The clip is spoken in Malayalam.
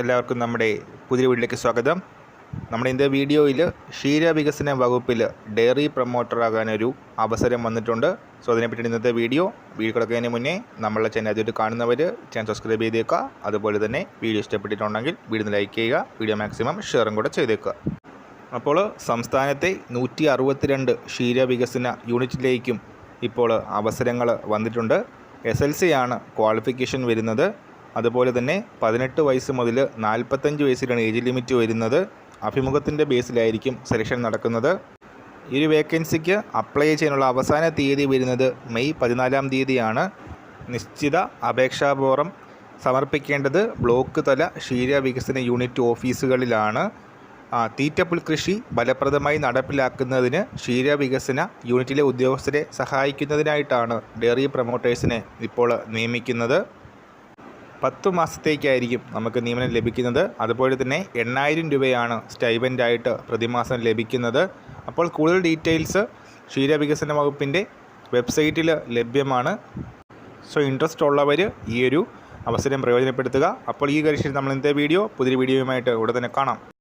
എല്ലാവർക്കും നമ്മുടെ പുതിയ വീട്ടിലേക്ക് സ്വാഗതം. നമ്മുടെ ഇന്നത്തെ വീഡിയോയിൽ ക്ഷീര വികസന വകുപ്പിൽ ഡയറി പ്രൊമോട്ടറാകാനൊരു അവസരം വന്നിട്ടുണ്ട്. സോ അതിനെപ്പറ്റി ഇന്നത്തെ വീഡിയോ. വീഡിയോ കിടക്കുന്നതിന് മുന്നേ നമ്മളെ ചാനൽ ആദ്യമായിട്ട് കാണുന്നവർ ചാനൽ സബ്സ്ക്രൈബ് ചെയ്തേക്കുക. അതുപോലെ തന്നെ വീഡിയോ ഇഷ്ടപ്പെട്ടിട്ടുണ്ടെങ്കിൽ വീഡിയോ ലൈക്ക് ചെയ്യുക. വീഡിയോ മാക്സിമം ഷെയറും കൂടെ ചെയ്തേക്കുക. അപ്പോൾ സംസ്ഥാനത്തെ നൂറ്റി അറുപത്തിരണ്ട് ക്ഷീര വികസന യൂണിറ്റിലേക്കും ഇപ്പോൾ അവസരങ്ങൾ വന്നിട്ടുണ്ട്. എസ് എൽ സി ആണ് ക്വാളിഫിക്കേഷൻ വരുന്നത്. അതുപോലെ തന്നെ പതിനെട്ട് വയസ്സ് മുതൽ നാൽപ്പത്തഞ്ച് വയസ്സിലാണ് ഏജ് ലിമിറ്റ് വരുന്നത്. അഭിമുഖത്തിന്റെ ബേസിലായിരിക്കും സെലക്ഷൻ നടക്കുന്നത്. ഈ ഒരു വേക്കൻസിക്ക് അപ്ലൈ ചെയ്യാനുള്ള അവസാന തീയതി വരുന്നത് മെയ് പതിനാലാം തീയതിയാണ്. നിശ്ചിത അപേക്ഷാപൂർവം സമർപ്പിക്കേണ്ടത് ബ്ലോക്ക് തല ക്ഷീര വികസന യൂണിറ്റ് ഓഫീസുകളിലാണ്. തീറ്റപ്പുൽ കൃഷി ഫലപ്രദമായി നടപ്പിലാക്കുന്നതിന് ക്ഷീര വികസന യൂണിറ്റിലെ ഉദ്യോഗസ്ഥരെ സഹായിക്കുന്നതിനായിട്ടാണ് ഡെയറി പ്രൊമോട്ടേഴ്സിനെ ഇപ്പോൾ നിയമിക്കുന്നത്. പത്തു മാസത്തേക്കായിരിക്കും നമുക്ക് നിയമനം ലഭിക്കുന്നത്. അതുപോലെ തന്നെ എണ്ണായിരം രൂപയാണ് സ്റ്റൈബന്റായിട്ട് പ്രതിമാസം ലഭിക്കുന്നത്. അപ്പോൾ കൂടുതൽ ഡീറ്റെയിൽസ് ക്ഷീരവികസന വകുപ്പിന്റെ വെബ്സൈറ്റിൽ ലഭ്യമാണ്. സോ ഇൻട്രസ്റ്റ് ഉള്ളവർ ഈ ഒരു അവസരം പ്രയോജനപ്പെടുത്തുക. അപ്പോൾ ഈ കരിശിൽ നമ്മൾ ഇന്നത്തെ വീഡിയോ പുതിയ വീഡിയോയുമായിട്ട് ഉടൻ തന്നെ കാണാം.